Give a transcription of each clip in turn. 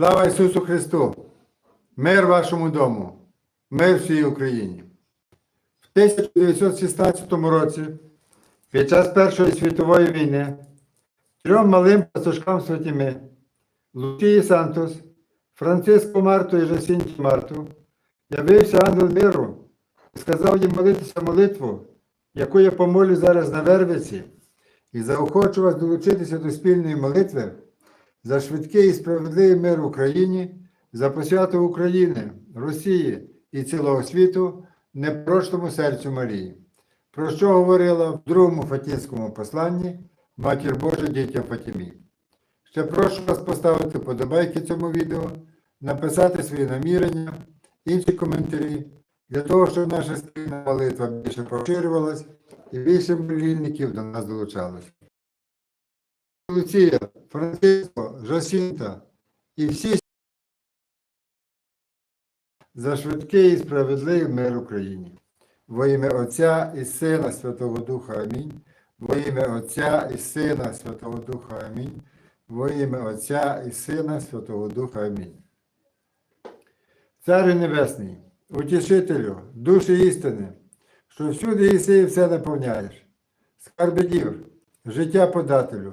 Слава Ісусу Христу! Мир вашому дому, мир всій Україні. В 1916 році, під час Першої світової війни, трьом малим пастушкам Святіми Луції Сантос, Франциско Марту і Жасінті Марту явився ангел миру і сказав їм молитися молитву, яку я помолю зараз на Вервиці, і заохочу вас долучитися до спільної молитви за швидкий і справедливий мир в Україні, за посвяту України, Росії і цілого світу непорочному серцю Марії, про що говорила в другому Фатінському посланні Матір Божа дітям Фатімі. Ще прошу вас поставити подобайки цьому відео, написати свої намірення, інші коментарі, для того, щоб наша спільна молитва більше поширювалась і більше молільників до нас долучалось. Луція, Франциско, Жосінта і всі за швидкий і справедливий мир Україні. Во ім'я Отця і Сина Святого Духа Амінь. Во ім'я Отця і Сина Святого Духа Амінь. Во ім'я Отця і Сина Святого Духа Амінь. Царю Небесний, утішителю, душі істини, що всюди єси і все наповняєш. Скарби дів, життя подателю,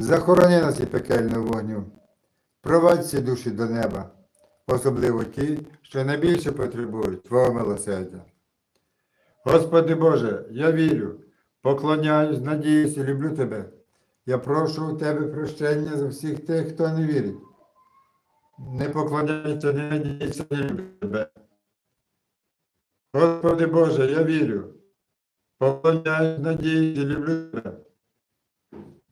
Захорони нас від пекельного вогню. Провадь ці душі до неба, особливо ті, що найбільше потребують Твого милосердя. Господи Боже, я вірю, поклоняюсь, надіюсь і люблю Тебе. Я прошу у Тебе прощення за всіх тих, хто не вірить. Не поклоняється, не надіється, не любить Тебе. Господи Боже, я вірю, поклоняюсь, надіюсь і люблю Тебе.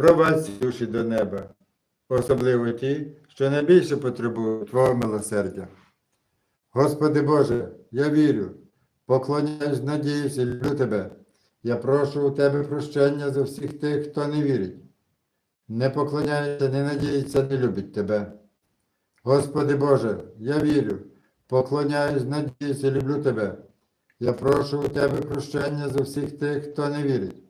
провадь душі до неба, особливо ті, що найбільше потребують Твого милосердя. Господи Боже, я вірю, поклоняюсь, надіюся, люблю Тебе. Я прошу у Тебе прощення за всіх тих, хто не вірить, не поклоняється, не надіється, не любить Тебе. Господи Боже, я вірю, поклоняюсь, надіюся, люблю Тебе. Я прошу у Тебе прощення за всіх тих, хто не вірить,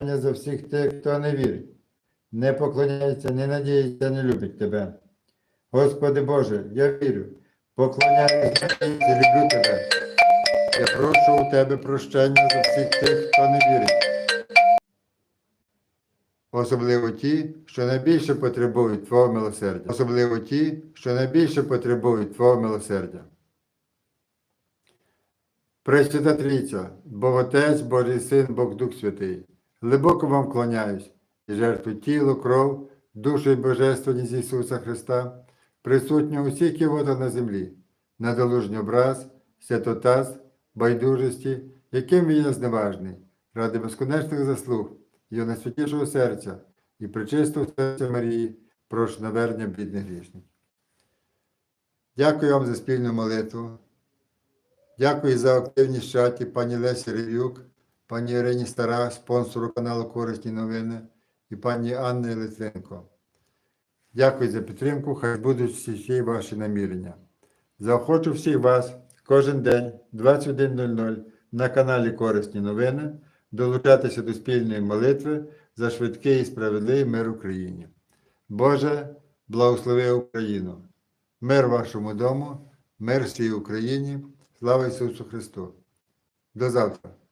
за всіх тих, хто не вірить, не поклоняється, не надіється, не любить Тебе. Господи Боже, я вірю, поклоняюсь, надіюсь і люблю Тебе. Я прошу у Тебе прощення за всіх тих, хто не вірить. Особливо ті, що найбільше потребують Твого милосердя. Особливо ті, що найбільше потребують Твого милосердя. Пресвята Трійця, Бог Отець, Божий Син, Бог Дух Святий, глибоко вам клоняюсь і жертву тіло, кров, душу і божественність Ісуса Христа, присутнього у всіх кивотах на землі, недолужній образ, святотаз, байдужості, яким він є зневажний, ради безконечних заслуг Його найсвятішого серця і причистого серця Марії, прошу навернення бідних грішників. Дякую вам за спільну молитву. Дякую за активність чаті пані Лесі Ревюк, пані Ірині Стара, спонсору каналу Корисні новини і пані Анни Литвинко. Дякую за підтримку, хай будуть всі ваші намірення. Заохочу всіх вас кожен день 21.00 на каналі Корисні новини долучатися до спільної молитви за швидкий і справедливий мир Україні. Боже, благослови Україну! Мир вашому дому, мир всій Україні, слава Ісусу Христу! До завтра!